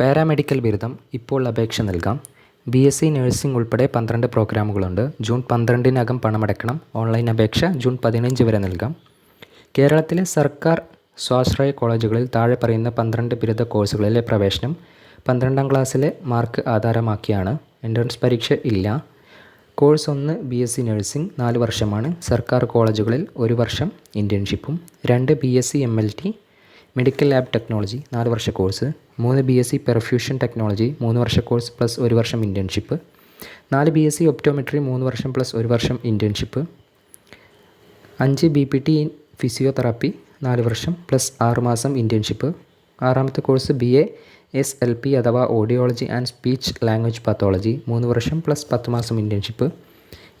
Paramedical ബിരുദം ഇപ്പോൾ അപേക്ഷ നൽകാം. ബി എസ് സി നഴ്സിംഗ് ഉൾപ്പെടെ പന്ത്രണ്ട് പ്രോഗ്രാമുകളുണ്ട്. ജൂൺ പന്ത്രണ്ടിനകം പണമടയ്ക്കണം. ഓൺലൈൻ അപേക്ഷ ജൂൺ പതിനഞ്ച് വരെ നൽകാം. കേരളത്തിലെ സർക്കാർ സ്വാശ്രയ കോളേജുകളിൽ താഴെ പറയുന്ന പന്ത്രണ്ട് ബിരുദ കോഴ്സുകളിലെ പ്രവേശനം പന്ത്രണ്ടാം ക്ലാസ്സിലെ മാർക്ക് ആധാരമാക്കിയാണ്. എൻട്രൻസ് പരീക്ഷ ഇല്ല. കോഴ്സ് ഒന്ന് ബി എസ് സി നഴ്സിംഗ് നാല് വർഷമാണ്. സർക്കാർ കോളേജുകളിൽ ഒരു വർഷം ഇന്റേൺഷിപ്പും രണ്ട് B S C M L T medical lab technology നാല് വർഷ കോഴ്സ് മൂന്ന് B S C perfusion technology മൂന്ന് വർഷ കോഴ്സ് പ്ലസ് ഒരു വർഷം ഇന്റേൺഷിപ്പ് നാല് ബി എസ് സി ഒപ്റ്റോമെട്രി മൂന്ന് വർഷം പ്ലസ് ഒരു വർഷം ഇന്റേൺഷിപ്പ് അഞ്ച് B P T in physiotherapy നാല് വർഷം പ്ലസ് ആറ് മാസം ഇന്റേൺഷിപ്പ് ആറാമത്തെ course B A S L P അഥവാ audiology and speech language pathology മൂന്ന് വർഷം പ്ലസ് പത്ത് മാസം ഇന്റേൺഷിപ്പ്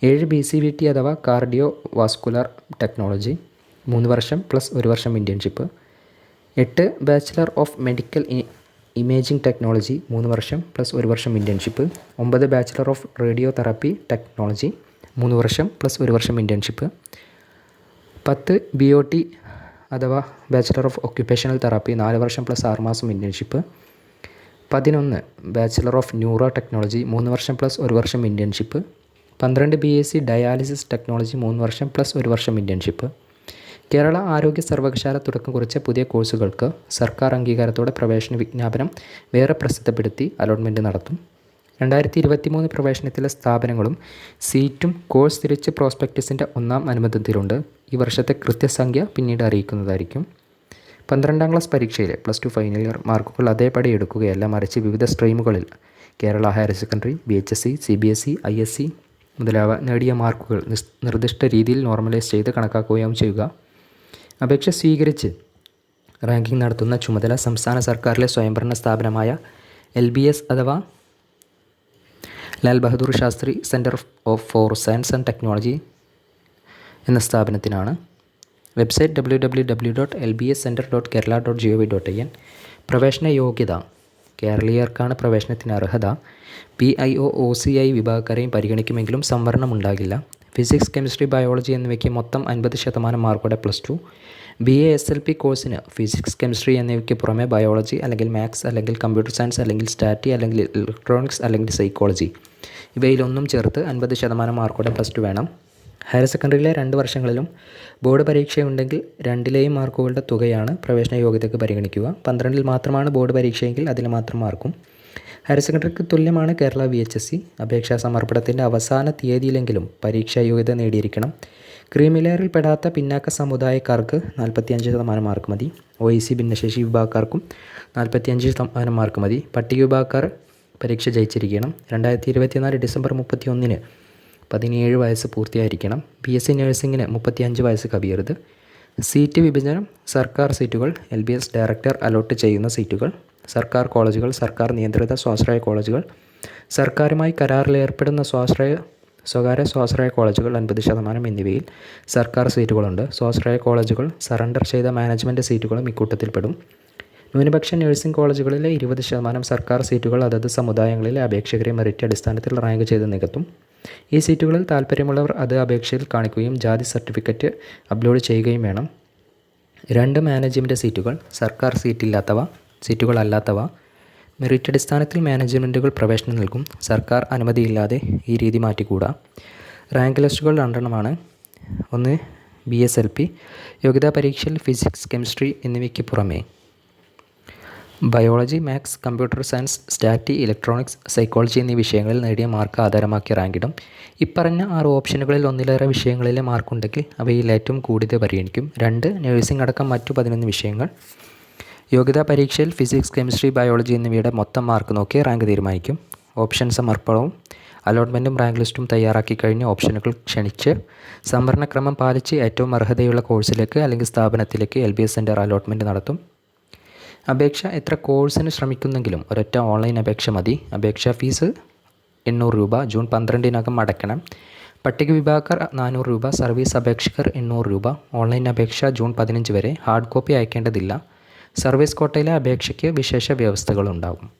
ഏഴ് ബി സി വി ടി അഥവാ കാർഡിയോ വാസ്കുലർ ടെക്നോളജി മൂന്ന് വർഷം പ്ലസ് ഒരു വർഷം ഇന്റേൺഷിപ്പ് എട്ട് bachelor of medical imaging technology മൂന്ന് വർഷം പ്ലസ് ഒരു വർഷം ഇന്റേൺഷിപ്പ് ഒമ്പത് bachelor of radio therapy technology മൂന്ന് വർഷം പ്ലസ് ഒരു വർഷം ഇന്റേൺഷിപ്പ് പത്ത് ബി ഒ ടി അഥവാ ബാച്ചിലർ ഓഫ് ഒക്യുപ്പേഷണൽ തെറാപ്പി നാല് വർഷം പ്ലസ് ആറ് മാസം ഇന്റേൺഷിപ്പ് പതിനൊന്ന് ബാച്ചിലർ ഓഫ് ന്യൂറോ ടെക്നോളജി മൂന്ന് വർഷം പ്ലസ് ഒരു വർഷം ഇന്റേൺഷിപ്പ് പന്ത്രണ്ട് B S C dialysis technology മൂന്ന് വർഷം പ്ലസ് ഒരു വർഷം ഇന്റേൺഷിപ്പ് കേരള ആരോഗ്യ സർവകലാശാല തുടക്കം കുറിച്ച പുതിയ കോഴ്സുകൾക്ക് സർക്കാർ അംഗീകാരത്തോടെ പ്രവേശന വിജ്ഞാപനം വേറെ പ്രസിദ്ധപ്പെടുത്തി അലോട്ട്മെന്റ് നടത്തും. രണ്ടായിരത്തി ഇരുപത്തി മൂന്ന് പ്രവേശനത്തിലെ സ്ഥാപനങ്ങളും സീറ്റും കോഴ്സ് തിരിച്ച് പ്രോസ്പെക്റ്റസിന്റെ ഒന്നാം അനുബന്ധത്തിലുണ്ട്. ഈ വർഷത്തെ കൃത്യസംഖ്യ പിന്നീട് അറിയിക്കുന്നതായിരിക്കും. പന്ത്രണ്ടാം ക്ലാസ് പരീക്ഷയിലെ പ്ലസ് ടു ഫൈനൽ ഇയർ മാർക്കുകൾ അതേപടി എടുക്കുകയല്ല മറിച്ച് വിവിധ സ്ട്രീമുകളിൽ Kerala higher secondary B H S C C B S E I S C മുതലായവ നേടിയ മാർക്കുകൾ നിർദ്ദിഷ്ട രീതിയിൽ നോർമലൈസ് ചെയ്ത് കണക്കാക്കുകയും ചെയ്യുക. അപേക്ഷ സ്വീകരിച്ച് റാങ്കിംഗ് നടത്തുന്ന ചുമതല സംസ്ഥാന സർക്കാരിലെ സ്വയംഭരണ സ്ഥാപനമായ എൽ ബി എസ് അഥവാ Lal Bahadur Shastri centre of for science and technology എന്ന സ്ഥാപനത്തിനാണ്. Website W W W dot L B S centre dot Kerala dot G O V dot N പ്രവേശന യോഗ്യത. കേരളീയർക്കാണ് പ്രവേശനത്തിന് അർഹത. P I O O C I വിഭാഗക്കാരെയും പരിഗണിക്കുമെങ്കിലും സംവരണം ഉണ്ടാകില്ല physics chemistry biology എന്നിവയ്ക്ക് മൊത്തം അൻപത് ശതമാനം മാർക്കോടെ plus two. B A S L P കോഴ്സിന് ഫിസിക്സ് കെമിസ്ട്രി എന്നിവയ്ക്ക് പുറമെ ബയോളജി അല്ലെങ്കിൽ മാത്സ് അല്ലെങ്കിൽ കമ്പ്യൂട്ടർ സയൻസ് അല്ലെങ്കിൽ സ്റ്റാറ്റി അല്ലെങ്കിൽ ഇലക്ട്രോണിക്സ് അല്ലെങ്കിൽ സൈക്കോളജി. ഇവയിലൊന്നും ചേർത്ത് അൻപത് ശതമാനം മാർക്കോടെ പ്ലസ് ടു വേണം. ഹയർ സെക്കൻഡറിയിലെ രണ്ട് വർഷങ്ങളിലും ബോർഡ് പരീക്ഷയുണ്ടെങ്കിൽ രണ്ടിലെയും മാർക്കുകളുടെ തുകയാണ് പ്രവേശന യോഗ്യതയ്ക്ക് പരിഗണിക്കുക. പന്ത്രണ്ടിൽ മാത്രമാണ് ബോർഡ് പരീക്ഷയെങ്കിൽ അതിൽ മാത്രം മാർക്കും. ഹയർ സെക്കൻഡറിക്ക് തുല്യമാണ് Kerala V H S C. അപേക്ഷാ സമർപ്പണത്തിന്റെ അവസാന തീയതിയിലെങ്കിലും പരീക്ഷാ യോഗ്യത നേടിയിരിക്കണം. ക്രീമിലെയറിൽ പെടാത്ത പിന്നാക്ക സമുദായക്കാർക്ക് നാൽപ്പത്തിയഞ്ച് ശതമാനം മാർക്ക് മതി. ഒ ഇ സി ഭിന്നശേഷി വിഭാഗക്കാർക്കും നാൽപ്പത്തിയഞ്ച് ശതമാനം മാർക്ക് മതി. പട്ടിക വിഭാഗക്കാർ പരീക്ഷ ജയിച്ചിരിക്കണം. രണ്ടായിരത്തി ഇരുപത്തിനാല് ഡിസംബർ മുപ്പത്തി ഒന്നിന് പതിനേഴ് വയസ്സ് പൂർത്തിയായിരിക്കണം. ബി എസ് സി നഴ്സിംഗിന് മുപ്പത്തിയഞ്ച് വയസ്സ് കവിയരുത്. സീറ്റ് വിഭജനം സർക്കാർ സീറ്റുകൾ L B S director allot ചെയ്യുന്ന സീറ്റുകൾ. സർക്കാർ കോളേജുകൾ സർക്കാർ നിയന്ത്രിത സ്വാശ്രയ കോളേജുകൾ സർക്കാരുമായി കരാറിലേർപ്പെടുന്ന സ്വാശ്രയ സ്വകാര്യ സ്വാശ്രയ കോളേജുകൾ അൻപത് ശതമാനം എന്നിവയിൽ സർക്കാർ സീറ്റുകളുണ്ട്. സ്വാശ്രയ കോളേജുകൾ സറണ്ടർ ചെയ്ത മാനേജ്മെന്റ് സീറ്റുകളും ഇക്കൂട്ടത്തിൽപ്പെടും. ന്യൂനപക്ഷ നഴ്സിംഗ് കോളേജുകളിലെ ഇരുപത് ശതമാനം സർക്കാർ സീറ്റുകൾ അതത് സമുദായങ്ങളിലെ അപേക്ഷകരെ മെറിറ്റ് അടിസ്ഥാനത്തിൽ റാങ്ക് ചെയ്ത് നികത്തും. ഈ സീറ്റുകളിൽ താല്പര്യമുള്ളവർ അത് അപേക്ഷയിൽ കാണിക്കുകയും ജാതി സർട്ടിഫിക്കറ്റ് അപ്ലോഡ് ചെയ്യുകയും വേണം. രണ്ട് മാനേജ്മെന്റ് സീറ്റുകൾ സർക്കാർ സീറ്റില്ലാത്തവ സീറ്റുകളല്ലാത്തവ മെറിറ്റ് അടിസ്ഥാനത്തിൽ മാനേജ്മെന്റുകൾ പ്രവേശനം നൽകും. സർക്കാർ അനുമതിയില്ലാതെ ഈ രീതി മാറ്റിക്കൂടാ. റാങ്ക് ലിസ്റ്റുകൾ രണ്ടെണ്ണമാണ്. ഒന്ന് ബി എസ് എൽ പി യോഗ്യതാ പരീക്ഷയിൽ ഫിസിക്സ് കെമിസ്ട്രി എന്നിവയ്ക്ക് പുറമേ. ബയോളജി മാത്സ് കമ്പ്യൂട്ടർ സയൻസ് സ്റ്റാറ്റി ഇലക്ട്രോണിക്സ് സൈക്കോളജി എന്നീ വിഷയങ്ങളിൽ നേടിയ മാർക്ക് ആധാരമാക്കി റാങ്കിടും. ഇപ്പറഞ്ഞ ആറ് ഓപ്ഷനുകളിൽ ഒന്നിലേറെ വിഷയങ്ങളിലെ മാർക്കുണ്ടെങ്കിൽ അവയിൽ ഏറ്റവും കൂടുതൽ പരിഗണിക്കും. രണ്ട് നഴ്സിംഗ് അടക്കം മറ്റു പതിനൊന്ന് വിഷയങ്ങൾ. യോഗ്യതാ പരീക്ഷയിൽ ഫിസിക്സ് കെമിസ്ട്രി ബയോളജി എന്നിവയുടെ മൊത്തം മാർക്ക് നോക്കി റാങ്ക് തീരുമാനിക്കും. ഓപ്ഷൻ സമർപ്പണവും അലോട്ട്മെന്റും റാങ്ക് ലിസ്റ്റും തയ്യാറാക്കി കഴിഞ്ഞ് ഓപ്ഷനുകൾ ക്ഷണിച്ച് സംവരണക്രമം പാലിച്ച് ഏറ്റവും അർഹതയുള്ള കോഴ്സിലേക്ക് അല്ലെങ്കിൽ സ്ഥാപനത്തിലേക്ക് L B S centre allotment നടത്തും. അപേക്ഷ എത്ര കോഴ്സിന് ശ്രമിക്കുന്നെങ്കിലും ഒരൊറ്റ ഓൺലൈൻ അപേക്ഷ മതി. അപേക്ഷാ ഫീസ് എണ്ണൂറ് രൂപ. ജൂൺ പന്ത്രണ്ടിനകം അടയ്ക്കണം. പട്ടിക വിഭാഗക്കാർ നാനൂറ് രൂപ. സർവീസ് അപേക്ഷകർ എണ്ണൂറ് രൂപ. ഓൺലൈൻ അപേക്ഷ ജൂൺ പതിനഞ്ച് വരെ. ഹാർഡ് കോപ്പി അയക്കേണ്ടതില്ല. സർവീസ് കോട്ടയിലെ അപേക്ഷയ്ക്ക് വിശേഷ വ്യവസ്ഥകളുണ്ടാകും.